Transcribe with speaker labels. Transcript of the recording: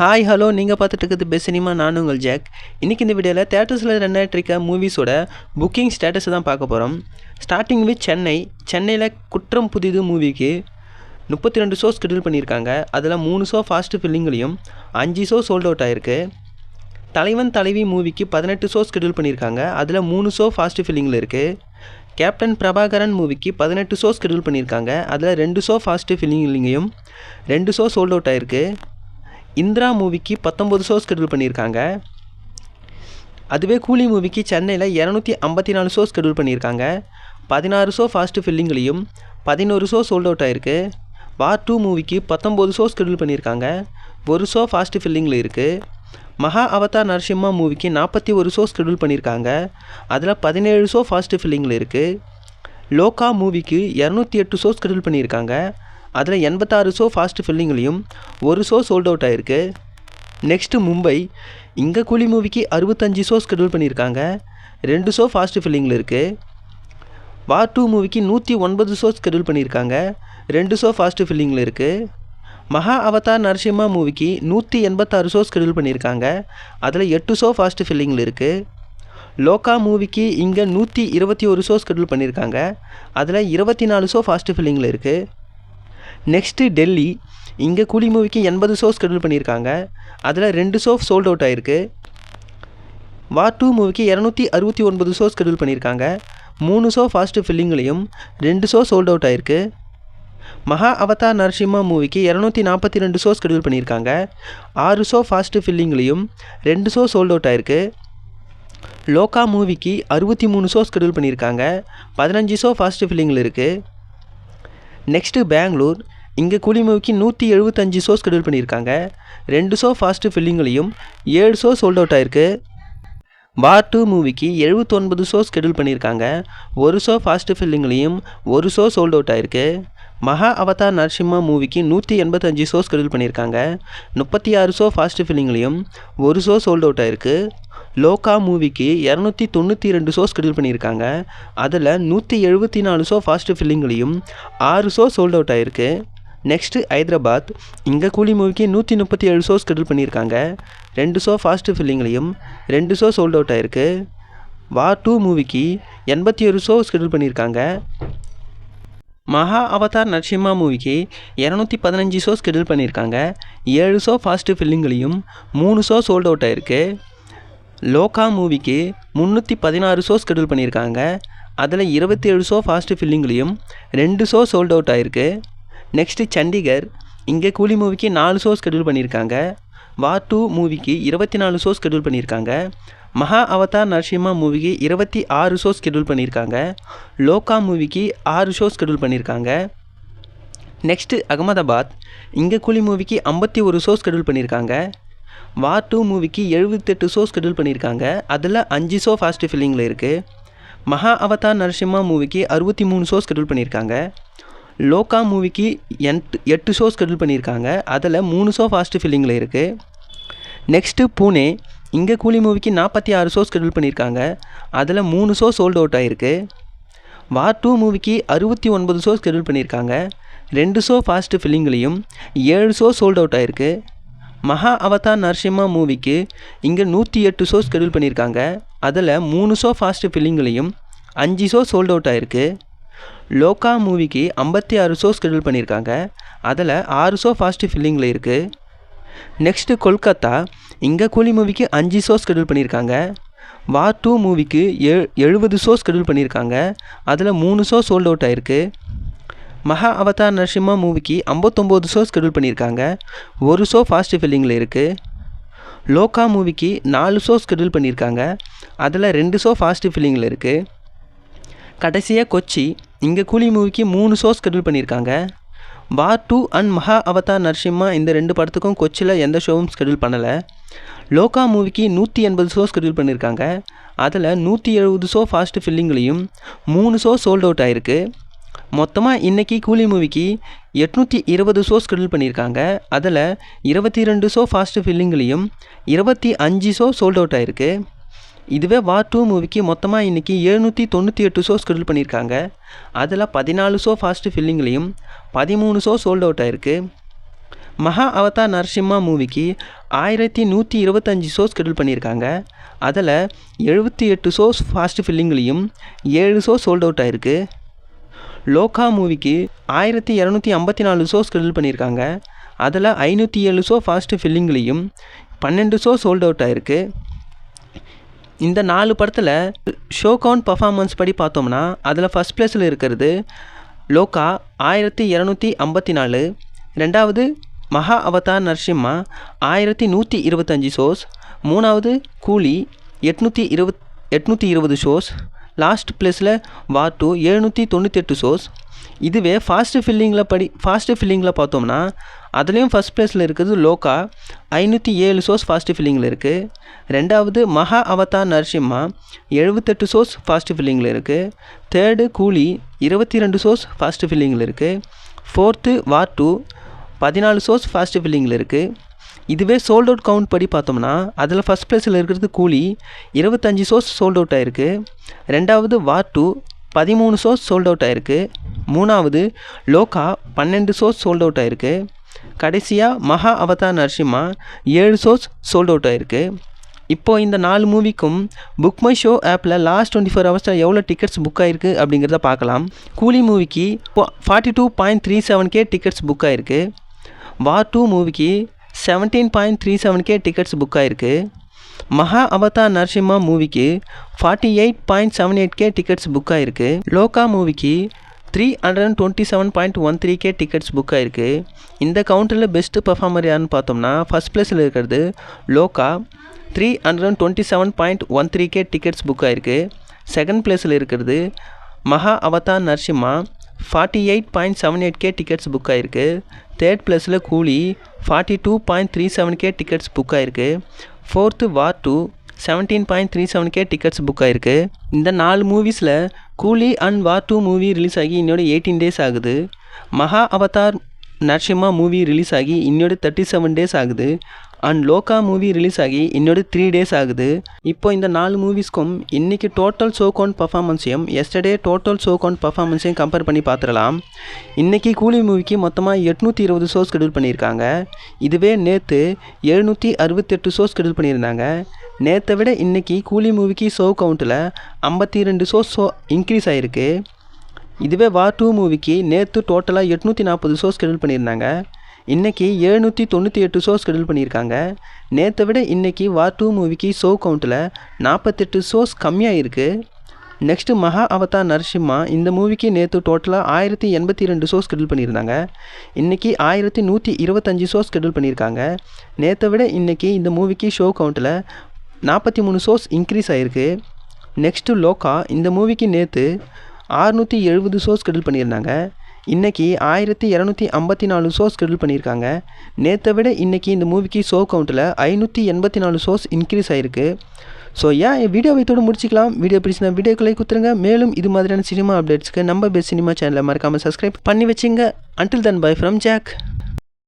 Speaker 1: Hi hello நீங்கள் பார்த்துட்டு இருக்கிறது பெஸ்ட் சினிமா நான் உங்கள் ஜாக் இன்றைக்கி இந்த வீடியோவில் தேட்டர்ஸில் ரன் ஆகிட்டு இருக்க மூவிஸோட புக்கிங் ஸ்டேட்டஸை தான் பார்க்க போகிறோம் ஸ்டார்டிங் வித் சென்னை. சென்னையில் குற்றம் புதிது மூவிக்கு முப்பத்தி ரெண்டு ஷோ ஸ்கெடியூல் பண்ணியிருக்காங்க. அதில் மூணு ஷோ ஃபாஸ்ட் ஃபில்லிங்லேயும் அஞ்சு ஷோ சோல்ட் அவுட் ஆயிருக்கு. தலைவன் தலைவி மூவிக்கு பதினெட்டு ஷோ ஸ்கெடியூல் பண்ணியிருக்காங்க. அதில் மூணு ஷோ ஃபாஸ்ட் ஃபில்லிங்கில் இருக்குது கேப்டன் பிரபாகரன் மூவிக்கு பதினெட்டு ஷோ ஸ்கெடியூல் பண்ணியிருக்காங்க. அதில் ரெண்டு ஷோ ஃபாஸ்ட் ஃபில்லிங்லேயும் ரெண்டு ஷோ சோல்ட் அவுட் ஆயிருக்கு. இந்திரா மூவிக்கு பத்தொம்பது ஷோ ஸ்கெடியூல் பண்ணியிருக்காங்க. அதுவே கூலி மூவிக்கு சென்னையில் இரநூத்தி ஐம்பத்தி நாலு ஷோ ஸ்கெடியூல் பண்ணியிருக்காங்க. பதினாறு ஷோ ஃபாஸ்ட்டு ஃபில்லிங்லேயும் பதினோரு ஷோ சோல்ட் அவுட் ஆயிருக்கு. வார் டூ மூவிக்கு பத்தொம்போது ஷோ ஸ்கெடியூல் பண்ணியிருக்காங்க. ஒரு ஷோ ஃபாஸ்ட் ஃபில்லிங்கில் இருக்குது மகா அவதார் நரசிம்மா மூவிக்கு நாற்பத்தி ஒரு ஷோ ஸ்கெடியூல் பண்ணியிருக்காங்க. அதில் பதினேழு ஷோ ஃபாஸ்ட்டு ஃபில்லிங்கில் இருக்குது லோகா மூவிக்கு இரநூத்தி எட்டு ஷோ ஸ்கெடியூல் பண்ணியிருக்காங்க. அதில் எண்பத்தாறு ஷோ ஃபாஸ்ட் ஃபில்லிங்லேயும் ஒரு ஷோ சோல்ட் அவுட் ஆயிருக்கு. நெக்ஸ்ட்டு மும்பை இங்கே கூலி மூவிக்கு அறுபத்தஞ்சு ஷோ ஸ்கெடியூல் பண்ணியிருக்காங்க. ரெண்டு ஷோ ஃபாஸ்ட் ஃபில்லிங்கில் இருக்குது வார் டூ மூவிக்கு நூற்றி ஒன்பது ஷோ ஸ்கெடியூல் பண்ணியிருக்காங்க. ரெண்டு ஷோ ஃபாஸ்ட் ஃபில்லிங்கில் இருக்குது மகா அவதார் நரசிம்மா மூவிக்கு நூற்றி எண்பத்தாறு ஷோ ஸ்கெடியூல் பண்ணியிருக்காங்க. அதில் எட்டு ஷோ ஃபாஸ்ட் ஃபில்லிங்கில் இருக்குது லோகா மூவிக்கு இங்கே நூற்றி இருபத்தி ஒரு ஷோ ஸ்கெடியூல் பண்ணியிருக்காங்க. அதில் இருபத்தி நாலு ஷோ ஃபாஸ்ட் ஃபில்லிங்கில் இருக்குது நெக்ஸ்ட்டு டெல்லி இங்கே கூலி மூவிக்கு எண்பது ஷோ ஸ்கெடியூல் பண்ணியிருக்காங்க. அதில் ரெண்டு ஷோ சோல்ட் அவுட் ஆயிருக்கு. வா டூ மூவிக்கு இரநூத்தி அறுபத்தி ஒன்பது ஷோ ஸ்கெடியூல் பண்ணியிருக்காங்க. மூணு ஷோ ஃபாஸ்ட்டு ஃபில்லிங்லேயும் ரெண்டு ஷோ சோல்ட் அவுட் ஆயிருக்கு. மகா அவதார் நரசிம்மா மூவிக்கு இரநூத்தி நாற்பத்தி ரெண்டு ஷோ ஸ்கெடியூல் பண்ணியிருக்காங்க. ஆறு ஷோ ஃபாஸ்ட்டு ஃபில்லிங்லேயும் ரெண்டு ஷோ சோல்ட் அவுட் ஆயிருக்கு. லோகா மூவிக்கு அறுபத்தி மூணு ஷோ ஸ்கெடியூல் பண்ணியிருக்காங்க. பதினஞ்சு ஷோ ஃபாஸ்ட்டு ஃபில்லிங்கில் இருக்குது நெக்ஸ்ட்டு பெங்களூர் இங்கே கூலி மூவிக்கு நூற்றி எழுபத்தஞ்சு ஷோ ஸ்கெடியூல் பண்ணியிருக்காங்க. ரெண்டு ஷோ ஃபாஸ்ட்டு ஃபில்லிங்லேயும் ஏழு ஷோ சோல்ட் அவுட் ஆயிருக்கு. பார் டூ மூவிக்கு எழுபத்தொன்பது ஷோ ஸ்கெடியூல் பண்ணியிருக்காங்க. ஒரு ஷோ ஃபாஸ்ட்டு ஃபில்லிங்லேயும் ஒரு ஷோ சோல்ட் அவுட் ஆயிருக்கு. மகா அவதார் நரசிம்மா மூவிக்கு நூற்றி எண்பத்தஞ்சு ஷோ ஸ்கெடியூல் பண்ணியிருக்காங்க. முப்பத்தி ஆறு ஷோ ஃபாஸ்ட்டு ஃபில்லிங்லேயும் ஒரு ஷோ சோல்ட் அவுட் ஆயிருக்கு. லோகா மூவிக்கு இரநூத்தி தொண்ணூற்றி ரெண்டு ஷோ ஷெடியூல் பண்ணியிருக்காங்க. அதில் நூற்றி எழுபத்தி நாலு ஷோ ஃபாஸ்ட்டு ஃபில்லிங்லேயும் ஆறு ஷோ சோல்ட் அவுட் ஆயிருக்கு. நெக்ஸ்ட்டு ஹைதராபாத். இங்கே கூலி மூவிக்கு நூற்றி முப்பத்தி ஏழு ஷோ ஷெடியூல் பண்ணியிருக்காங்க. ரெண்டு ஷோ ஃபாஸ்ட்டு ஃபில்லிங்லேயும் ரெண்டு ஷோ சோல்ட் அவுட் ஆயிருக்கு. வார் டூ மூவிக்கு எண்பத்தி ஒரு ஷோ ஷெடியூல் பண்ணியிருக்காங்க. மகா அவதார் நரசிம்மா மூவிக்கு இரநூத்தி பதினஞ்சு ஷோ ஷெடியூல் பண்ணியிருக்காங்க. ஏழு ஷோ ஃபாஸ்ட்டு ஃபில்லிங்லேயும் மூணு ஷோ சோல்ட் அவுட் ஆயிருக்கு. லோகா மூவிக்கு முந்நூற்றி பதினாறு ஷோ ஸ்கெடியூல் பண்ணியிருக்காங்க. அதில் இருபத்தி ஏழு ஷோ ஃபாஸ்ட்டு ஃபில்லிங்லேயும் ரெண்டு ஷோ சோல்ட் அவுட் ஆயிருக்கு. நெக்ஸ்ட்டு சண்டிகர் இங்கே கூலி மூவிக்கு நாலு ஷோ ஸ்கெடியூல் பண்ணியிருக்காங்க. வார் டூ மூவிக்கு இருபத்தி நாலு ஷோ ஸ்கெடியூல் பண்ணியிருக்காங்க. மகா அவதார் நரசிம்மா மூவிக்கு இருபத்தி ஆறு ஷோ ஸ்கெடியூல் பண்ணியிருக்காங்க. லோகா மூவிக்கு ஆறு ஷோ ஸ்கெடியூல் பண்ணியிருக்காங்க. நெக்ஸ்ட்டு அகமதாபாத் இங்கே கூலி மூவிக்கு ஐம்பத்தி ஒரு ஷோ ஸ்கெடியூல் பண்ணியிருக்காங்க. வார் டூ மூவிக்கு எழுபத்தெட்டு ஷோ ஸ்கெடியூல் பண்ணியிருக்காங்க. அதில் அஞ்சு ஷோ ஃபாஸ்ட் ஃபில்லிங்கில் இருக்குது மகா அவதார் நரசிம்மா மூவிக்கு அறுபத்தி மூணு ஷோ ஸ்கெடியூல் பண்ணியிருக்காங்க. லோகா மூவிக்கு எட்டு எட்டு ஷோ ஸ்கெடியூல் பண்ணியிருக்காங்க. அதில் மூணு ஷோ ஃபாஸ்ட் ஃபில்லிங்கில் இருக்குது நெக்ஸ்ட்டு பூனே இங்கே கூலி மூவிக்கு நாற்பத்தி ஆறு ஷோ ஸ்கெடியூல் பண்ணியிருக்காங்க. அதில் மூணு ஷோ சோல்ட் அவுட் ஆகிருக்கு வார் டூ மூவிக்கு அறுபத்தி ஒன்பது ஷோ ஸ்கெடியூல் பண்ணியிருக்காங்க. ரெண்டு ஷோ ஃபாஸ்ட்டு ஃபில்லிங்லேயும் ஏழு ஷோ சோல்ட் அவுட் ஆகிருக்கு மகா அவதார் நரசிம்மா மூவிக்கு இங்கே நூற்றி எட்டு ஷோ ஸ்கெடியூல் பண்ணியிருக்காங்க. அதில் மூணு ஷோ ஃபாஸ்ட் ஃபில்லிங்லேயும் அஞ்சு ஷோ சோல்ட் அவுட் ஆயிருக்கு. லோகா மூவிக்கு ஐம்பத்தி ஆறு ஷோ ஸ்கெடியூல் பண்ணியிருக்காங்க. அதில் ஆறு ஷோ ஃபாஸ்ட் ஃபில்லிங்கில் இருக்குது நெக்ஸ்ட்டு கொல்கத்தா இங்கே கூலி மூவிக்கு அஞ்சு ஷோ ஸ்கெடியூல் பண்ணியிருக்காங்க. வார் டூ மூவிக்கு ஏ எழுபது ஷோ ஸ்கெடியூல் பண்ணியிருக்காங்க. அதில் மூணு ஷோ சோல்ட் அவுட் ஆயிருக்கு. மகா அவதார் நரசிம்மா மூவிக்கு ஐம்பத்தொம்போது ஷோ ஸ்கெடியூல் பண்ணியிருக்காங்க. ஒரு ஷோ ஃபாஸ்ட் ஃபில்லிங்கில் இருக்குது லோகா மூவிக்கு நாலு ஷோ ஸ்கெடியூல் பண்ணியிருக்காங்க. அதில் ரெண்டு ஷோ ஃபாஸ்ட் ஃபில்லிங்கில் இருக்குது கடைசியாக கொச்சி இங்கே கூலி மூவிக்கு மூணு ஷோ ஸ்கெடியூல் பண்ணியிருக்காங்க. War two and Maha Avatar Narsimha இந்த ரெண்டு படத்துக்கும் கொச்சியில் எந்த ஷோவும் ஸ்கெடியூல் பண்ணலை. லோகா மூவிக்கு நூற்றி எண்பது ஷோ ஸ்கெடியூல் பண்ணியிருக்காங்க. அதில் நூற்றி எழுபது ஷோ ஃபாஸ்ட் ஃபில்லிங்லேயும் மூணு ஷோ சோல்ட் அவுட் ஆயிருக்கு. மொத்தமாக இன்றைக்கி கூலி மூவிக்கு எட்நூற்றி இருபது ஷோ ஸ்கெடியூல் பண்ணியிருக்காங்க. அதில் இருபத்தி ரெண்டு ஷோ ஃபாஸ்ட்டு ஃபில்லிங்லேயும் இருபத்தி அஞ்சு ஷோ சோல்ட் அவுட் ஆயிருக்கு. இதுவே வார் டூ மூவிக்கு மொத்தமாக இன்றைக்கி எழுநூற்றி தொண்ணூற்றி எட்டு ஷோ ஸ்கெடியூல் பண்ணியிருக்காங்க. அதில் பதினாலு ஷோ ஃபாஸ்ட்டு ஃபில்லிங்லேயும் பதிமூணு ஷோ சோல்ட் அவுட் ஆயிருக்கு. மகா அவதார் நரசிம்மா மூவிக்கு ஆயிரத்தி நூற்றி இருபத்தஞ்சி ஷோஸ் ஸ்கெடியூல் பண்ணியிருக்காங்க. அதில் எழுபத்தி எட்டு ஷோஸ் ஃபாஸ்ட் ஃபில்லிங்லேயும் ஏழு ஷோ சோல்ட் அவுட் ஆயிருக்கு. லோகா மூவிக்கு ஆயிரத்தி இரநூத்தி ஐம்பத்தி நாலு ஷோஸ் ஸ்கெடியூல் பண்ணியிருக்காங்க. அதில் ஐநூற்றி ஏழு ஷோ ஃபாஸ்ட்டு ஃபில்லிங்லேயும் பன்னெண்டு ஷோ சோல்ட் அவுட் ஆகிருக்கு இந்த நாலு படத்தில் ஷோ கவுண்ட் பர்ஃபார்மன்ஸ் படி பார்த்தோம்னா அதில் ஃபஸ்ட் ப்ளேஸில் இருக்கிறது லோகா ஆயிரத்தி இரநூத்தி ஐம்பத்தி நாலு. ரெண்டாவது மகா அவதார் நரசிம்மா ஆயிரத்தி நூற்றி இருபத்தஞ்சி ஷோஸ் மூணாவது கூலி எட்நூற்றி இருபத் எட்நூற்றி இருபது ஷோஸ் லாஸ்ட் ப்ளேஸில் வார் டூ எழுநூற்றி தொண்ணூத்தெட்டு ஷோஸ் இதுவே ஃபாஸ்ட் ஃபில்லிங்கில் படி ஃபாஸ்ட் ஃபில்லிங்கில் பார்த்தோம்னா அதுலேயும் ஃபஸ்ட் ப்ளேஸில் இருக்கிறது லோகா ஐநூற்றி ஏழு ஷோஸ் ஃபாஸ்ட் ஃபில்லிங்கில் இருக்குது ரெண்டாவது மகா அவதார் நரசிம்மா எழுபத்தெட்டு ஷோஸ் ஃபாஸ்ட் ஃபில்லிங்கில் இருக்குது தேர்டு கூலி இருபத்தி ரெண்டு ஷோஸ் ஃபாஸ்ட் ஃபில்லிங்கில் இருக்குது ஃபோர்த்து வார் டூ பதினாலு ஷோஸ் ஃபாஸ்ட் ஃபில்லிங்கில் இருக்குது இதுவே சோல்ட் அவுட் கவுண்ட் படி பார்த்தோம்னா அதில் ஃபஸ்ட் ப்ளேஸில் இருக்கிறது கூலி இருபத்தஞ்சி ஷோஸ் சோல்ட் அவுட் ஆயிருக்கு. ரெண்டாவது வார் டூ பதிமூணு ஷோஸ் சோல்ட் அவுட் ஆயிருக்கு. மூணாவது லோகா பன்னெண்டு ஷோஸ் சோல்ட் அவுட் ஆயிருக்கு. கடைசியாக மகா அவதார் நரசிம்மா ஏழு ஷோஸ் சோல்ட் அவுட் ஆயிருக்கு. இப்போது இந்த நாலு மூவிக்கும் புக் மை ஷோ ஆப்பில் லாஸ்ட் டுவெண்ட்டி ஃபோர் ஹவர்ஸில் எவ்வளோ டிக்கெட்ஸ் புக் ஆயிருக்கு அப்படிங்கிறத பார்க்கலாம். கூலி மூவிக்கு forty two point three seven K tickets book ஆயிருக்கு. வார் டூ மூவிக்கு seventeen point three seven K tickets book ஆயிருக்கு. மகா அவதார் நரசிம்மா மூவிக்கு forty eight point seven eight K tickets book ஆகிருக்கு லோகா மூவிக்கு three hundred and twenty seven point one three K tickets book ஆகிருக்கு இந்த கவுண்டரில் best performer யாருன்னு பார்த்தோம்னா ஃபஸ்ட் ப்ளேஸில் இருக்கிறது Lokah. Three hundred and twenty seven point one three K tickets book ஆகிருக்கு செகண்ட் ப்ளேஸில் இருக்கிறது Maha Avatar Narsimha forty eight point seven eight K tickets book ஆகிருக்கு தேர்ட் ப்ளஸில் Coolie forty two point three seven K tickets book ஆகிருக்கு fourth War two seventeen point three seven K tickets book ஆயிருக்கு. இந்த நாலு மூவிஸில் Coolie and War two movie release ஆகி இன்னோட eighteen days ஆகுது. மகா அவதார் நரசிம்மா மூவி ரிலீஸ் ஆகி இன்னோட தேர்ட்டி செவன் டேஸ் ஆகுது. அண்ட் லோகா மூவி ரிலீஸ் ஆகி இன்னொரு த்ரீ டேஸ் ஆகுது. இப்போ இந்த நாலு மூவிஸ்க்கும் இன்றைக்கி டோட்டல் ஷோ கவுண்ட் பர்ஃபார்மன்ஸையும் எஸ்டர்டே டோட்டல் ஷோ கவுண்ட் பர்ஃபார்மன்ஸையும் கம்பேர் பண்ணி பார்த்துடலாம். இன்றைக்கி கூலி மூவிக்கு மொத்தமாக எட்நூற்றி இருபது ஷோஸ் ஷெடியூல் பண்ணியிருக்காங்க. இதுவே நேற்று எழுநூற்றி அறுபத்தெட்டு ஷோஸ் ஷெடியூல் பண்ணியிருந்தாங்க. நேற்றை விட இன்றைக்கி கூலி மூவிக்கு ஷோ கவுண்ட்டில் ஐம்பத்தி ரெண்டு ஷோஸ் ஷோ இன்க்ரீஸ் ஆகிருக்கு இதுவே வார் டூ மூவிக்கு நேற்று டோட்டலாக எட்நூற்றி நாற்பது ஷோஸ் ஷெடியூல் பண்ணியிருந்தாங்க. இன்றைக்கி எழுநூற்றி தொண்ணூற்றி எட்டு ஷோஸ் ஸ்கெடியூல் பண்ணியிருக்காங்க. நேற்றை விட இன்றைக்கி வார் டூ மூவிக்கு ஷோ கவுண்ட்டில் நாற்பத்தெட்டு ஷோஸ் கம்மியாக இருக்குது நெக்ஸ்ட்டு மகா அவதார் நரசிம்மா இந்த மூவிக்கு நேற்று டோட்டலாக ஆயிரத்தி எண்பத்தி ரெண்டு ஷோஸ் ஸ்கெடியூல் பண்ணியிருந்தாங்க. இன்றைக்கி ஆயிரத்தி நூற்றி இருபத்தஞ்சி ஷோஸ் ஸ்கெடியூல் பண்ணியிருக்காங்க. நேற்றை விட இன்றைக்கி இந்த மூவிக்கு ஷோ கவுண்ட்டில் நாற்பத்தி மூணு ஷோஸ் இன்க்ரீஸ் ஆகிருக்கு நெக்ஸ்ட்டு லோகா இந்த மூவிக்கு நேற்று ஆறுநூற்றி எழுபது ஷோஸ் ஸ்கெடியூல் பண்ணியிருந்தாங்க. இன்றைக்கி ஆயிரத்தி இரநூத்தி ஐம்பத்தி நாலு ஷோஸ் ஷெடியூல் பண்ணியிருக்காங்க. நேற்றை விட இன்றைக்கி இந்த மூவிக்கு ஷோ கவுண்ட்டில் ஐநூற்றி எண்பத்தி நாலு ஷோஸ் இன்க்ரீஸ் ஆகிருக்கு ஸோ ஏன் வீடியோ வைத்தோடு முடிச்சிக்கலாம்? வீடியோ பிடிச்சினா வீடியோக்களை குத்துருங்க மேலும் இது மாதிரியான சினிமா அப்டேட்ஸ்க்கு நம்ம பெஸ்ட் சினிமா சேனலை மறக்காமல் சப்ஸ்கிரைப் பண்ணி வச்சுங்க. Until then bye from Jack